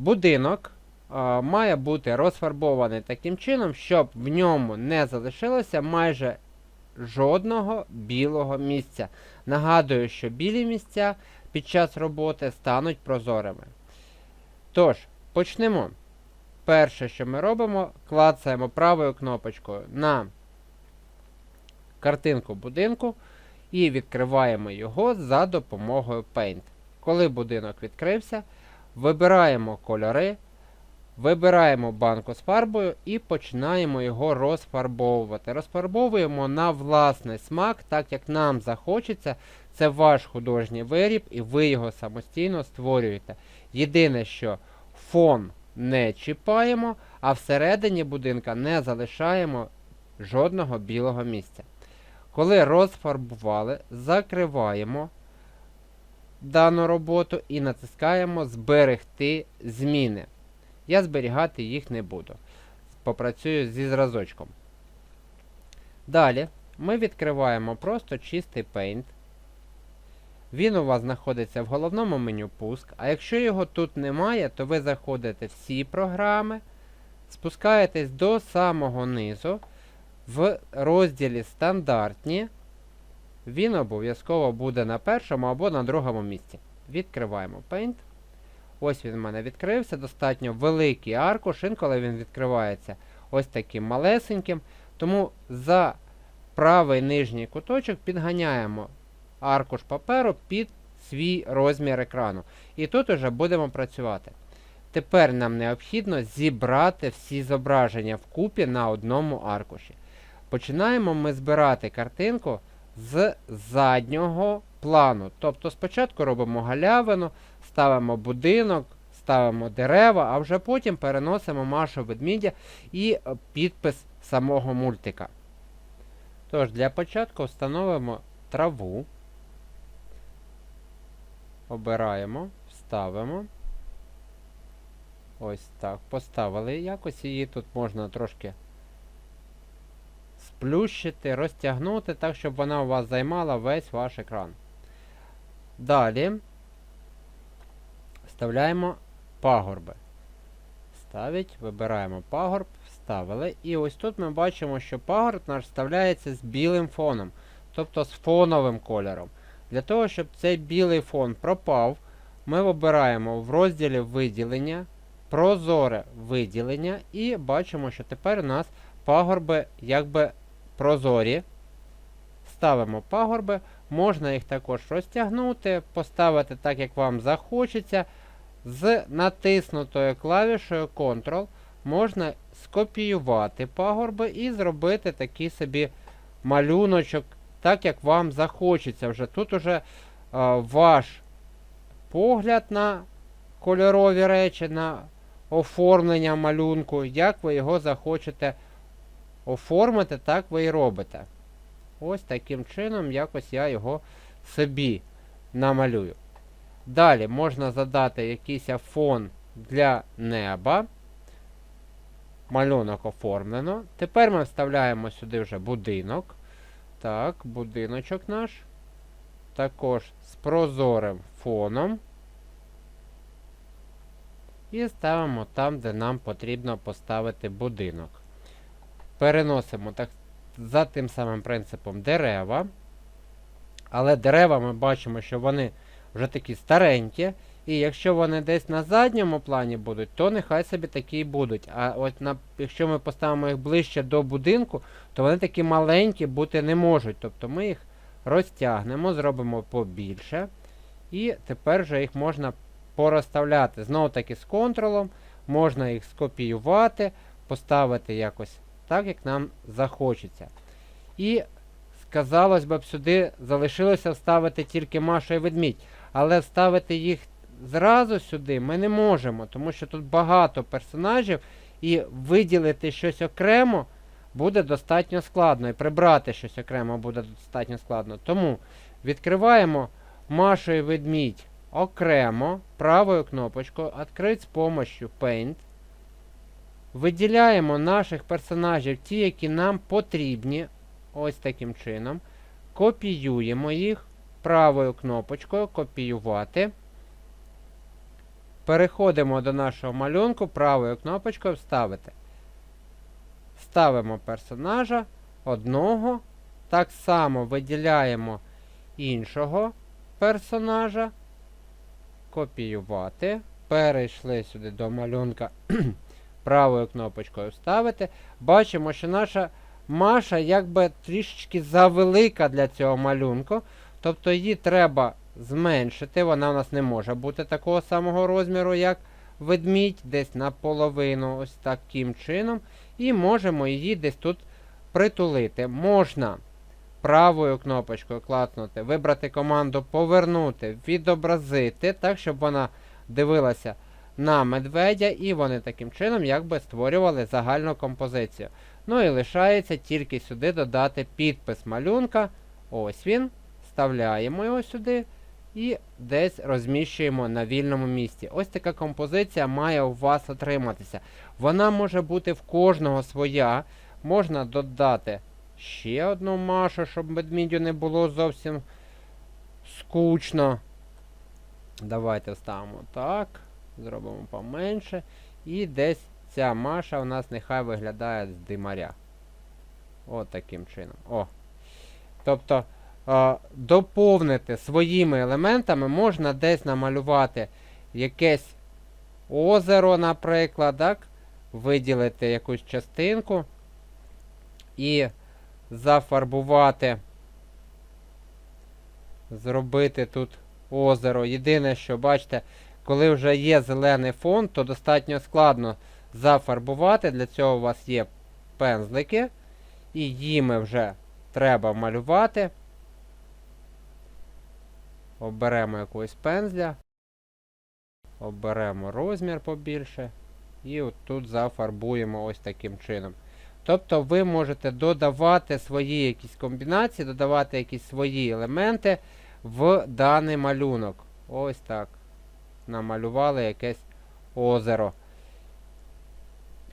Будинок а, має бути розфарбований таким чином, щоб в ньому не залишилося майже жодного білого місця. Нагадую, що білі місця під час роботи стануть прозорими. Тож, почнемо. Перше, що ми робимо, клацаємо правою кнопочкою на картинку будинку і відкриваємо його за допомогою Paint. Коли будинок відкрився, вибираємо кольори, вибираємо банку з фарбою і починаємо його розфарбовувати. Розфарбовуємо на власний смак, так як нам захочеться. Це ваш художній виріб, і ви його самостійно створюєте. Єдине, що фон не чіпаємо, а всередині будинка не залишаємо жодного білого місця. Коли розфарбували, закриваємо дану роботу і натискаємо Зберегти зміни. Я зберігати їх не буду. Попрацюю зі зразочком. Далі ми відкриваємо просто чистий Paint. Він у вас знаходиться в головному меню Пуск. А якщо його тут немає, то ви заходите в всі програми, спускаєтесь до самого низу. В розділі Стандартні він обов'язково буде на першому або на другому місці. Відкриваємо Paint. Ось він в мене відкрився. Достатньо великий аркуш, інколи він відкривається ось таким малесеньким. Тому за правий нижній куточок підганяємо аркуш паперу під свій розмір екрану. І тут уже будемо працювати. Тепер нам необхідно зібрати всі зображення вкупі на одному аркуші. Починаємо ми збирати картинку з заднього плану. Тобто спочатку робимо галявину, ставимо будинок, ставимо дерева, а вже потім переносимо Машу ведмідя і е, підпис самого мультика. Тож, для початку встановимо траву. Обираємо, вставимо. Ось так. Поставили якось її тут можна трошки сплющити, розтягнути, так, щоб вона у вас займала весь ваш екран. Далі вставляємо пагорби. Ставить, вибираємо пагорб, вставили. І ось тут ми бачимо, що пагорб наш вставляється з білим фоном, тобто з фоновим кольором. Для того, щоб цей білий фон пропав, ми вибираємо в розділі виділення, прозоре виділення, і бачимо, що тепер у нас пагорби якби прозорі. Ставимо пагорби, можна їх також розтягнути, поставити так, як вам захочеться. З натиснутою клавішою Ctrl можна скопіювати пагорби і зробити такий собі малюночок, так як вам захочеться. Вже Тут уже е, ваш погляд на кольорові речі, на оформлення малюнку, як ви його захочете оформити, так ви і робите. Ось таким чином якось я його собі намалюю. Далі можна задати якийсь фон для неба. Малюнок оформлено. Тепер ми вставляємо сюди вже будинок. Так, будиночок наш. Також з прозорим фоном. І ставимо там, де нам потрібно поставити будинок. Переносимо так, за тим самим принципом дерева. Але дерева ми бачимо, що вони вже такі старенькі. І якщо вони десь на задньому плані будуть, то нехай собі такі і будуть. А от на, якщо ми поставимо їх ближче до будинку, то вони такі маленькі бути не можуть. Тобто ми їх розтягнемо, зробимо побільше. І тепер вже їх можна порозставляти. Знову таки з контролом, можна їх скопіювати, поставити якось так, як нам захочеться. І сказалось би, сюди залишилося вставити тільки Маша і ведмідь. Але вставити їх зразу сюди ми не можемо, тому що тут багато персонажів, і виділити щось окремо буде достатньо складно. І прибрати щось окремо буде достатньо складно. Тому відкриваємо Машу і ведмідь окремо правою кнопочкою «Открыть з помощью Paint. Виділяємо наших персонажів, ті, які нам потрібні. Ось таким чином. Копіюємо їх правою кнопочкою Копіювати. Переходимо до нашого малюнку, правою кнопочкою вставити. Ставимо персонажа одного. Так само виділяємо іншого персонажа. Копіювати. Перейшли сюди до малюнка. Правою кнопочкою вставити. Бачимо, що наша Маша якби трішечки завелика для цього малюнку. Тобто її треба зменшити. Вона у нас не може бути такого самого розміру, як ведмідь, десь наполовину, ось таким чином. І можемо її десь тут притулити. Можна правою кнопочкою клацнути, вибрати команду Повернути, відобразити, так, щоб вона дивилася на медведя, і вони таким чином якби створювали загальну композицію. Ну і лишається тільки сюди додати підпис малюнка. Ось він. Вставляємо його сюди і десь розміщуємо на вільному місці. Ось така композиція має у вас отриматися. Вона може бути в кожного своя. Можна додати ще одну машу, щоб медмідю не було зовсім скучно. Давайте ставимо так. Зробимо поменше. І десь ця маша у нас нехай виглядає з димаря. От таким чином. О. Тобто е, доповнити своїми елементами можна десь намалювати якесь озеро, наприклад, так? виділити якусь частинку і зафарбувати, зробити тут озеро. Єдине, що, бачите, коли вже є зелений фон, то достатньо складно зафарбувати. Для цього у вас є пензлики, і їми вже треба малювати. Оберемо якогось пензля. Оберемо розмір побільше. І тут зафарбуємо ось таким чином. Тобто ви можете додавати свої якісь комбінації, додавати якісь свої елементи в даний малюнок. Ось так. Намалювали якесь озеро.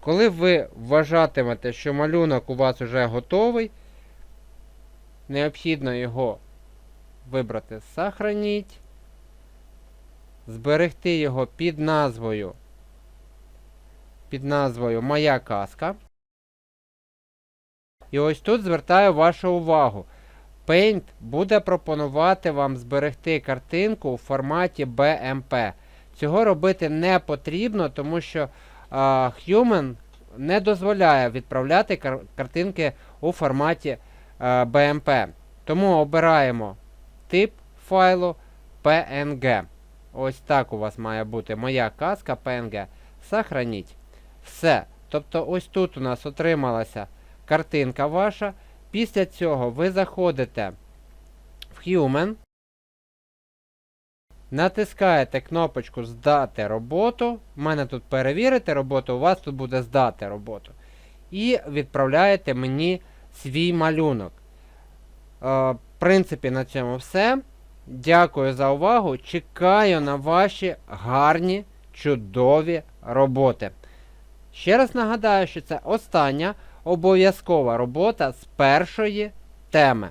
Коли ви вважатимете, що малюнок у вас вже готовий, необхідно його вибрати Сохраніть, зберегти його під назвою під назвою Моя казка. І ось тут звертаю вашу увагу. Paint буде пропонувати вам зберегти картинку у форматі BMP. Цього робити не потрібно, тому що а, Human не дозволяє відправляти кар картинки у форматі а, BMP. Тому обираємо тип файлу PNG. Ось так у вас має бути моя казка PNG. Сохраніть. Все. Тобто ось тут у нас отрималася картинка ваша. Після цього ви заходите в Human, натискаєте кнопочку Здати роботу. У мене тут перевірити роботу, у вас тут буде здати роботу. І відправляєте мені свій малюнок. Е, в принципі, на цьому все. Дякую за увагу. Чекаю на ваші гарні, чудові роботи. Ще раз нагадаю, що це остання обов'язкова робота з першої теми.